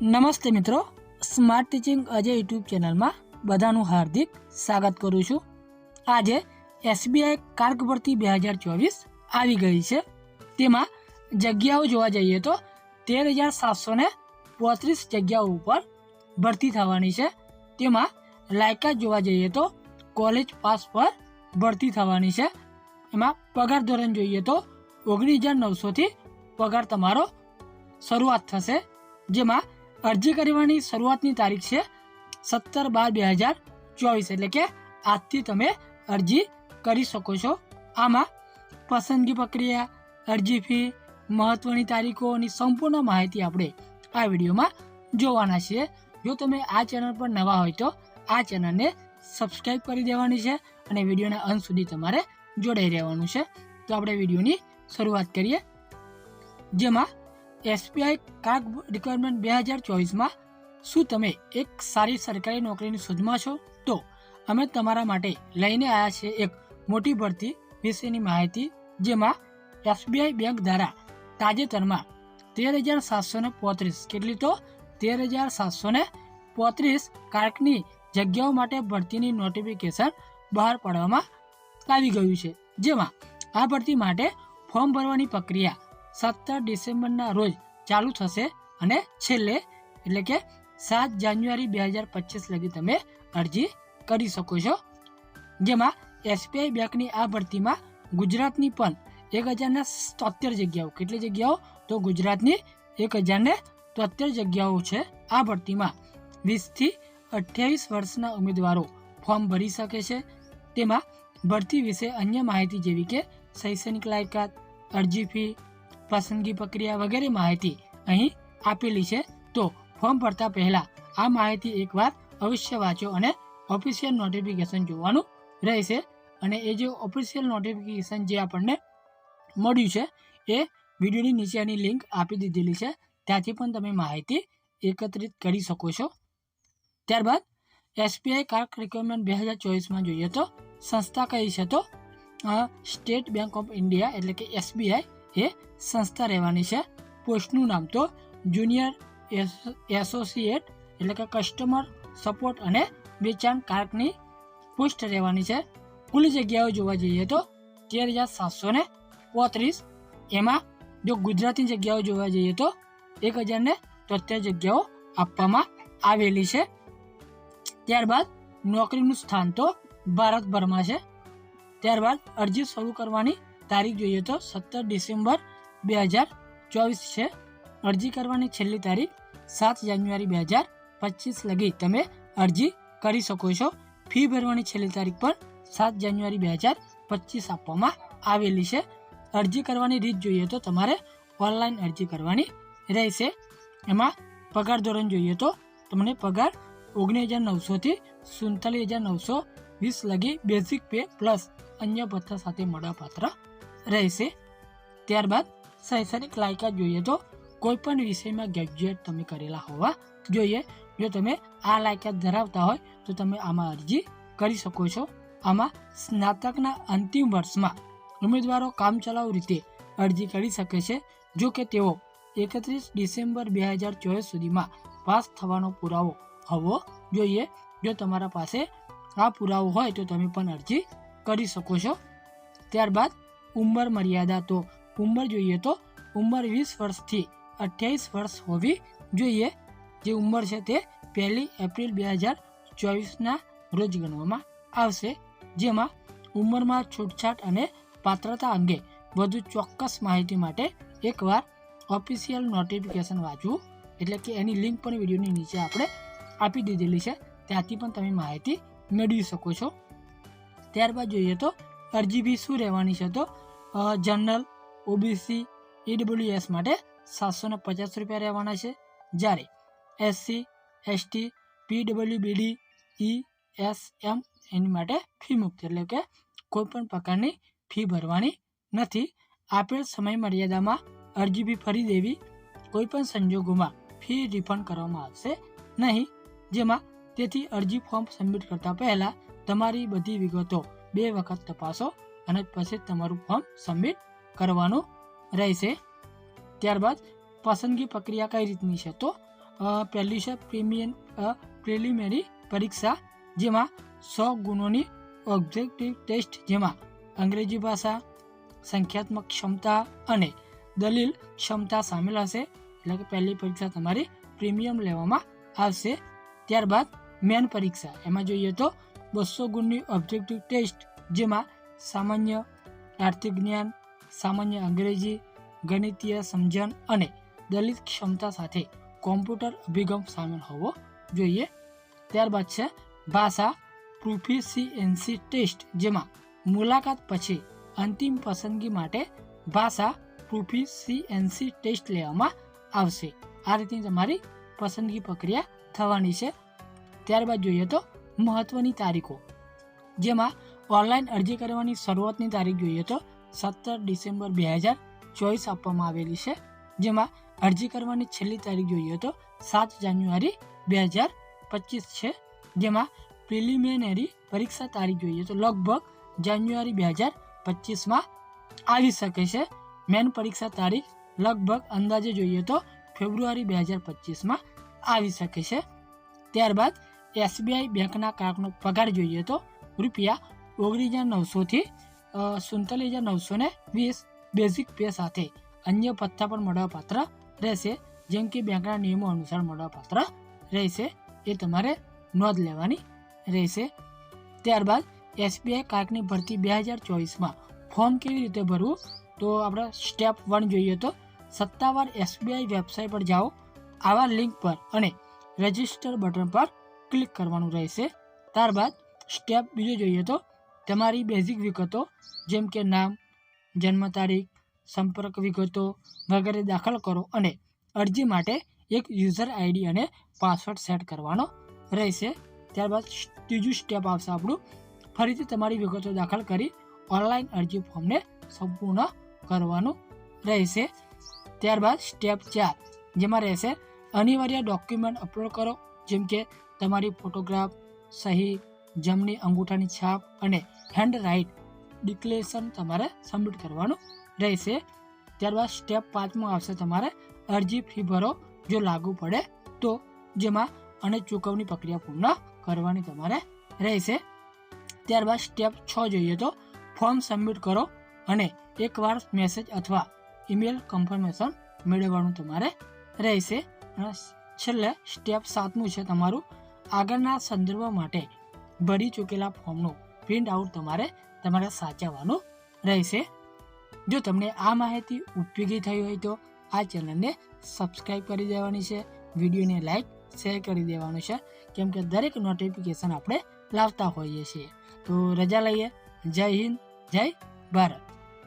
નમસ્તે મિત્રો. Smart teaching Ajay YouTube ચેનલમાં બધાનું હાર્દિક સ્વાગત કરું છું. આજે એસબીઆઈ કાર્ક ભરતી બે હજાર ચોવીસ આવી ગઈ છે. તેમાં જગ્યાઓ જોવા જઈએ તો તેર હજાર સાતસો ને પોત્રીસ જગ્યાઓ ઉપર ભરતી થવાની છે. તેમાં લાયકાત જોવા જઈએ તો કોલેજ પાસ પર ભરતી થવાની છે. એમાં પગાર ધોરણ જોઈએ તો ઓગણીસ હજાર નવસોથી પગાર તમારો શરૂઆત થશે. જેમાં અરજી કરવાની શરૂઆતની તારીખ છે સત્તર બાર બે હજાર ચોવીસ. એટલે કે આજથી તમે અરજી કરી શકો છો. આમાં પસંદગી પ્રક્રિયા, અરજી ફી, મહત્વની તારીખોની સંપૂર્ણ માહિતી આપણે આ વિડીયોમાં જોવાના છીએ. જો તમે આ ચેનલ પર નવા હોય તો આ ચેનલને સબસ્ક્રાઈબ કરી દેવાની છે અને વિડીયોના અંત સુધી તમારે જોડાઈ રહેવાનું છે. તો આપણે વિડીયોની શરૂઆત કરીએ. જેમાં એસબીઆઈ કાર્ક રિક્વાયરમેન્ટ બે હજાર ચોવીસમાં શું તમે એક સારી સરકારી નોકરીની શોધમાં છો? તો અમે તમારા માટે લઈને આવ્યા છે એક મોટી ભરતી વિશેની માહિતી, જેમાં એસબીઆઈ બેંક દ્વારા તાજેતરમાં તેર હજાર સાતસો ને પોત્રીસ. કેટલી તો? તેર હજાર સાતસો ને પોત્રીસ કાર્કની જગ્યાઓ માટે ભરતીની નોટિફિકેશન બહાર પાડવામાં આવી ગયું છે. જેમાં આ ભરતી માટે ફોર્મ ભરવાની પ્રક્રિયા સત્તર ડિસેમ્બરના રોજ ચાલુ થશે અને છેલ્લે એટલે કે સાત જાન્યુઆરી બે હજાર પચીસ લગી તમે અરજી કરી શકો છો. જેમાં એસબીઆઈ બેંકની આ ભરતીમાં ગુજરાતની પણ એક હજારને તોતેર જગ્યાઓ. કેટલી જગ્યાઓ? તો ગુજરાતની એક હજારને તોતેર જગ્યાઓ છે આ ભરતીમાં. વીસથી અઠ્યાવીસ વર્ષના ઉમેદવારો ફોર્મ ભરી શકે છે. તેમાં ભરતી વિશે અન્ય માહિતી જેવી કે શૈક્ષણિક લાયકાત, અરજી ફી પસંદગી પ્રક્રિયા વગેરે માહિતી અહીં આપેલી છે. તો ફોર્મ ભરતા પહેલા આ માહિતી એકવાર અવશ્ય વાંચો અને ઓફિશિયલ નોટિફિકેશન જોવાનું રહેશે. અને એ જે ઓફિશિયલ નોટિફિકેશન જે આપણને મળ્યું છે, એ વિડીયોની નીચેની લિંક આપી દીધેલી છે. ત્યાંથી પણ તમે માહિતી એકત્રિત કરી શકો છો. ત્યારબાદ એસબીઆઈ કાર્ક રિક્વાયરમેન્ટ બે હજાર ચોવીસમાં જોઈએ તો સંસ્થા કઈ છે તો? સ્ટેટ બેંક ઓફ ઇન્ડિયા એટલે કે એસબીઆઈ એ સંસ્થા રહેવાની છે. પોસ્ટનું નામ તો જુનિયર એસોસિએટ, એટલે કે કસ્ટમર સપોર્ટ અને વેચાણ કાર્કની પોસ્ટ રહેવાની છે. કુલ જગ્યાઓ જોવા જઈએ તો તેર હજાર સાતસો ને પોત્રીસ. એમાં જો ગુજરાતી જગ્યાઓ જોવા જઈએ તો એક હજાર ને તોતેર જગ્યાઓ આપવામાં આવેલી છે. ત્યારબાદ નોકરીનું સ્થાન તો ભારતભરમાં છે. ત્યારબાદ અરજી શરૂ કરવાની તારીખ જોઈએ તો સત્તર ડિસેમ્બર બે હજાર ચોવીસ છે. અરજી કરવાની છેલ્લી તારીખ સાત જાન્યુઆરી બે હજાર પચીસ લગી તમે અરજી કરી શકો છો. ફી ભરવાની છેલ્લી તારીખ પણ સાત જાન્યુઆરી બે હજાર પચીસ આપવામાં આવેલી છે. અરજી કરવાની રીત જોઈએ તો તમારે ઓનલાઈન અરજી કરવાની રહેશે. એમાં પગાર ધોરણ જોઈએ તો તમને પગાર ઓગણીસ હજાર નવસોથી સુડતાલીસ હજાર નવસો વીસ લગી બેઝિક પે પ્લસ અન્ય ભથ્થા સાથે મળવાપાત્ર રહેશે. ત્યારબાદ શૈક્ષણિક લાયકાત જોઈએ તો કોઈ પણ વિષયમાં ગ્રેજ્યુએટ તમે કરેલા હોવા જોઈએ. જો તમે આ લાયકાત ધરાવતા હોય, તો તમે આમાં અરજી કરી શકો છો. આમાં સ્નાતકના અંતિમ વર્ષમાં ઉમેદવારો કામચલાઉ રીતે અરજી કરી શકે છે. જો કે તેઓ એકત્રીસ ડિસેમ્બર બે હજાર ચોવીસ સુધીમાં પાસ થવાનો પુરાવો હોવો જોઈએ. જો તમારા પાસે આ પુરાવો હોય, તો તમે પણ અરજી કરી શકો છો. ત્યારબાદ ઉંમર મર્યાદા તો ઉંમર જોઈએ તો ઉંમર વીસ વર્ષથી અઠ્યાવીસ વર્ષ હોવી જોઈએ. જે ઉંમર છે તે પહેલી એપ્રિલ બે હજાર ચોવીસના રોજ ગણવામાં આવશે. જેમાં ઉંમરમાં છૂટછાટ અને પાત્રતા અંગે વધુ ચોક્કસ માહિતી માટે એકવાર ઓફિશિયલ નોટિફિકેશન વાંચવું. એટલે કે એની લિંક પણ વિડીયોની નીચે આપણે આપી દીધેલી છે. ત્યાંથી પણ તમે માહિતી મેળવી શકો છો. ત્યારબાદ જોઈએ તો અરજી બી શું રહેવાની છે તો જનરલ ઓબીસી ઈડબ્લ્યુએસ માટે સાતસો ને પચાસ રૂપિયા રહેવાના છે. જ્યારે એસસી એસટી પીડબ્લ્યુબીડી ઈ એસ એમ એની માટે ફી મુક્ત, એટલે કે કોઈ પણ પ્રકારની ફી ભરવાની નથી. આપેલ સમય મર્યાદામાં અરજી ફી ફરી દેવી કોઈ પણ સંજોગોમાં ફી રિફંડ કરવામાં આવશે નહીં. જેમાં તેથી અરજી ફોર્મ સબમિટ કરતા પહેલા તમારી બધી વિગતો બે વખત તપાસો અને પછી તમારું ફોર્મ સબમિટ કરવાનું રહેશે. ત્યારબાદ પસંદગી પ્રક્રિયા કઈ રીતની છે? તો પહેલી છે પ્રીમિયમ પ્રિલિમિનરી પરીક્ષા, જેમાં સો ગુણોની ઓબ્જેક્ટિવ ટેસ્ટ, જેમાં અંગ્રેજી ભાષા, સંખ્યાત્મક ક્ષમતા અને દલીલ ક્ષમતા સામેલ હશે. એટલે કે પહેલી પરીક્ષા તમારી પ્રીમિયમ લેવામાં આવશે. ત્યારબાદ મેન પરીક્ષા. એમાં જોઈએ તો બસો ગુણની ઓબ્જેક્ટિવ ટેસ્ટ, જેમાં સામાન્ય, આર્થિક જ્ઞાન સામાન્ય અંગ્રેજી, ગણિતીય સમજણ અને દલિત ક્ષમતા સાથે કોમ્પ્યુટર અભિગમ સામેલ હોવો જોઈએ. ત્યારબાદ છે ભાષા. પ્રોફિસિએન્સી ટેસ્ટ, જેમાં મુલાકાત પછી અંતિમ પસંદગી માટે ભાષા પ્રોફિસિએન્સી ટેસ્ટ લેવામાં આવશે. આ રીતની તમારી પસંદગી પ્રક્રિયા થવાની છે. ત્યારબાદ જોઈએ તો મહત્વની તારીખો, જેમાં ઓનલાઈન અરજી કરવાની શરૂઆતની તારીખ જોઈએ તો સત્તર ડિસેમ્બર બે હજાર ચોવીસ આપવામાં આવેલી છે. જેમાં અરજી કરવાની છેલ્લી તારીખ જોઈએ તો સાત જાન્યુઆરી બે હજાર પચીસ છે. જેમાં પ્રિલિમિનરી પરીક્ષા તારીખ જોઈએ તો લગભગ જાન્યુઆરી બે હજાર પચીસમાં આવી શકે છે. મેન પરીક્ષા તારીખ લગભગ અંદાજે જોઈએ તો ફેબ્રુઆરી બે હજાર પચીસમાં આવી શકે છે. ત્યારબાદ એસબીઆઈ બેંકના ગ્રાહકનો પગાર જોઈએ તો રૂપિયા ઓગણીસ હજાર નવસોથી સુડતાલીસ હજાર નવસો ને વીસ બેઝિક પે સાથે અન્ય પથ્થા પણ મળવાપાત્ર રહેશે, જેમ કે બેંકના નિયમો અનુસાર મળવાપાત્ર રહેશે, એ તમારે નોંધ લેવાની રહેશે. ત્યારબાદ એસબીઆઈ કાર્કની ભરતી બે હજાર ચોવીસમાં ફોર્મ કેવી રીતે ભરવું? તો આપણે સ્ટેપ વન જોઈએ તો સત્તાવાર એસબીઆઈ વેબસાઇટ પર જાઓ, આવા લિંક પર અને રજિસ્ટર બટન પર ક્લિક કરવાનું રહેશે. ત્યારબાદ સ્ટેપ બીજો જોઈએ તો તમારી બેઝિક વિગતો, જેમ કે નામ, જન્મ તારીખ, સંપર્ક વિગતો વગેરે દાખલ કરો અને અરજી માટે એક યુઝર આઈડી અને પાસવર્ડ સેટ કરવાનો રહેશે. ત્યારબાદ ત્રીજું સ્ટેપ આવશે આપણું. ફરીથી તમારી વિગતો દાખલ કરી ઓનલાઈન અરજી ફોર્મને સંપૂર્ણ કરવાનું રહેશે. ત્યારબાદ સ્ટેપ ચાર, જેમાં રહેશે અનિવાર્ય ડોક્યુમેન્ટ અપલોડ કરો, જેમ કે તમારી ફોટોગ્રાફ સહી, જમણી અંગૂઠાની છાપ અને હેન્ડ રાઇટ ડિક્લેરેશન તમારે સબમિટ કરવાનું રહેશે. ત્યારબાદ સ્ટેપ પાંચમાં આવશે તમારે અરજી ફી ભરો, જો લાગુ પડે તો, જેમાં અને ચૂકવણી પ્રક્રિયા પૂર્ણ કરવાની તમારે રહેશે. ત્યારબાદ સ્ટેપ છ જોઈએ તો ફોર્મ સબમિટ કરો અને એકવાર મેસેજ અથવા ઈમેલ કન્ફર્મેશન મેળવવાનું તમારે રહેશે. અને છેલ્લે સ્ટેપ સાતમું છે તમારું આગળના સંદર્ભ માટે ભરી ચૂકેલા ફોર્મનું પ્રિન્ટ આઉટ તમારે તમારે સાચવવાનું રહેશે. જો તમને આ માહિતી ઉપયોગી થઈ હોય તો આ ચેનલને સબસ્ક્રાઈબ કરી દેવાની છે, વિડીયોને લાઈક શેર કરી દેવાનું છે, કેમ કે દરેક નોટિફિકેશન આપણે લાવતા હોઈએ છીએ. તો રજા લઈએ. જય હિન્દ, જય ભારત.